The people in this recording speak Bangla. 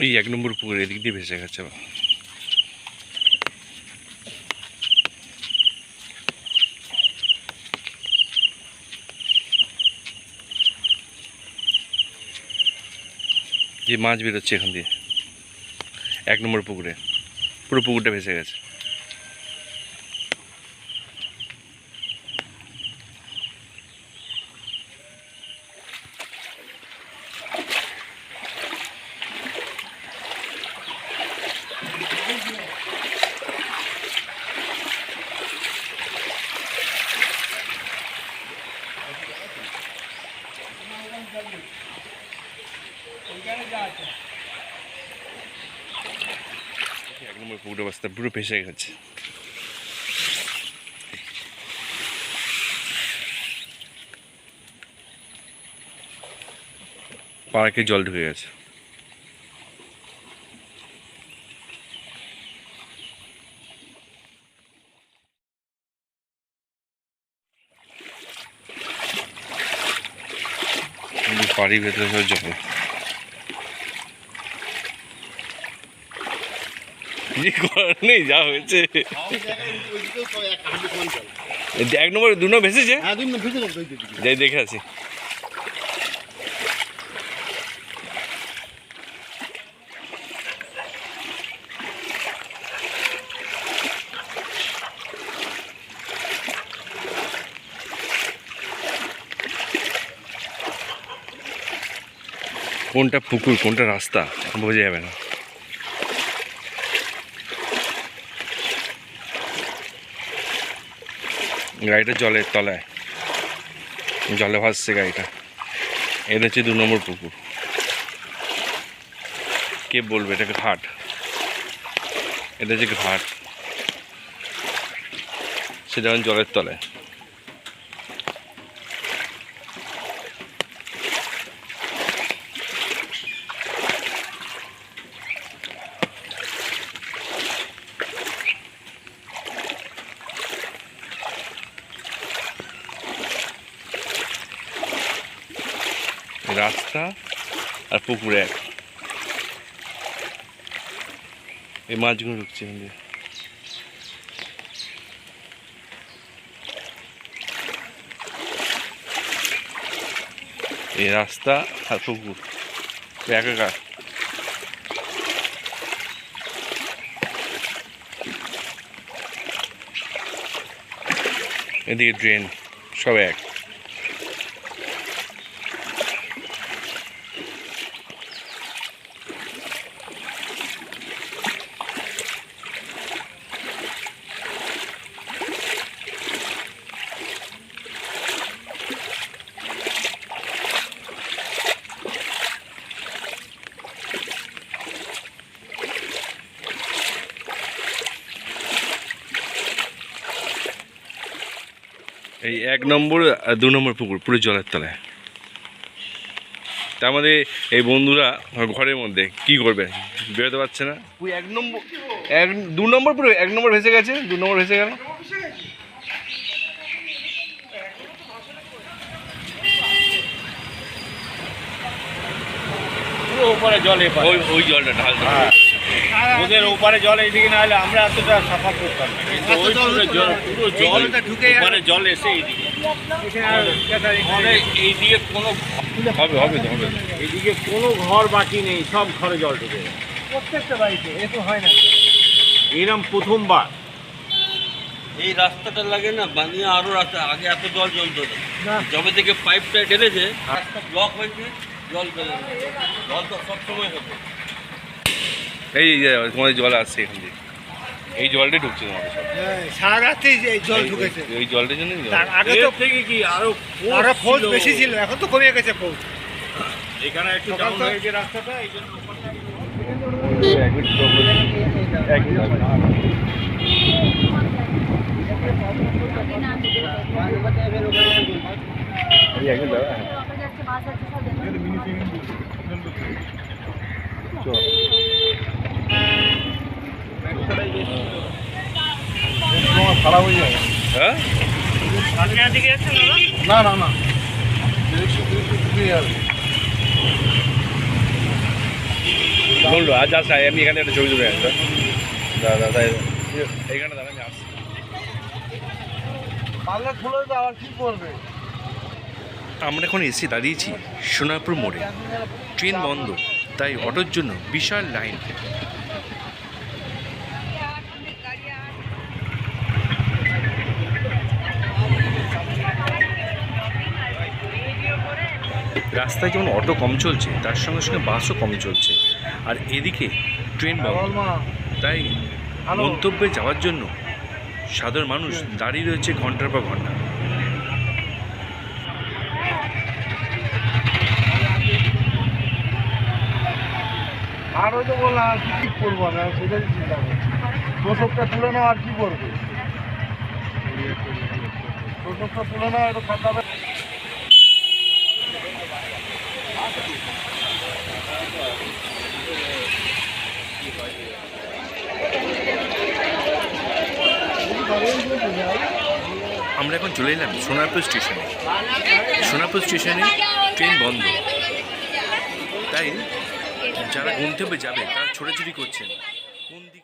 এই এক নম্বর পুকুর এদিক দিয়ে ভেসে গেছে। যে মাছ বেরোচ্ছে এখান দিয়ে, এক নম্বর পুকুরে, পুরো পুকুরটা ভেসে গেছে। এক নম্বর পুকুরের অবস্থা পুরো ভেসে গেছে। পার্কে জল ঢুকে গেছে। বাড়ির ভেতরে সব জল নেই যা হয়েছে। এক নম্বর দু নম্বর ভেসেছে হ্যাঁ যাই দেখে আসি। কোনটা পুকুর, কোনটা রাস্তা? বোঝা যাবে না। গাড়িটা জলের তলায়। জলে ভাসছে গাড়িটা। এটা হচ্ছে দু নম্বর পুকুর। কে বলবে? এটাকে ঘাট? এটা হচ্ছে ঘাট। সেটা জলের তলায়। রাস্তা আর পুকুরে এক। এই মাছগুলো ঢুকছে এখান এই রাস্তা আর পুকুর একাকার এদিকে ড্রেন, সব এক। এই এক নম্বর আর দু নম্বর পুকুর পুরো জলের তলায়। তার মধ্যে এই বন্ধুরা ঘরের মধ্যে কি করবে? বেরোতে পারছে না। পুরো এক নম্বর এক দু নম্বর পুরো এক নম্বর ভেসে গেছে দু নম্বর ভেসে গেল। পুরো ওপারে জল ওই ওই জলটা ঢালতে হবে। ওদের ওপারে জল এইদিকে না হলে আমরা এতটা সাফা করতাম না। কিন্তু ওই পুরো জল পুরো জল ওপারে জল এসে এইদিকে। আমাদের এইদিকে কোনো হবে হবে হবে এইদিকে কোনো ঘর বাকি নেই সব ঘরে জল ঢুকে প্রত্যেকটা বাড়িতে এ তো হয় না। এরম প্রথমবার। এই রাস্তাটা লাগে না বানিয়ে আরও রাস্তা আগে এত জল জ্বলতো না। যবে থেকে পাইপটা ঢেলেছে রাস্তা ব্লক হয়েছে জল পেলে জল তো সবসময় হতো। এই যে তোমাদের জল আসছে এখান দিয়ে। এই জলটাই ঢুকছে তোমাদের সব। হ্যাঁ, সারা রাত্রি যে জল এই- ঢুকেছে। এই- এই জলটার জন্য আগে তো থেকে কি আরও আরও ফৌজ বেশি ছিল এখন তো কমে গেছে ফৌজ এখানে একটু ডাউন হয়েছে রাস্তাটা এই জন্য খারাপ হয়ে? যাবে হ্যাঁ না না না। বলল আজ আসা আমি এখানে একটা ছবি তুলে একটা দাদা দাদা এইখানে দাদা আমি আসছি। পারলে খুলে তো আবার কি করবে? আমরা এখন এসে দাঁড়িয়েছি সোনারপুর মোড়ে। ট্রেন বন্ধ। তাই অটোর জন্য বিশাল লাইন রাস্তায় যেমন অটো কম চলছে তার সঙ্গে সঙ্গে বাসও কম চলছে। আর এদিকে ট্রেন বন্ধ তাই হ্যালো। গন্তব্যে যাওয়ার জন্য সাধারণ মানুষ দাঁড়িয়ে রয়েছে ঘণ্টার পর ঘণ্টা। আর ওই তো বললাম, আর কি করব না সেটাই চিন্তা করছি। তোষকটা তুলে নাও, আর কি করবে? তোষকটা তুলে নাও একটু খাতা আমরা এখন চলে এলাম সোনারপুর স্টেশনে। সোনারপুর স্টেশনে ট্রেন বন্ধ। তাই যারা গুনতে যাবে তারা ছোটাছুটি করছেন। কোন দিকে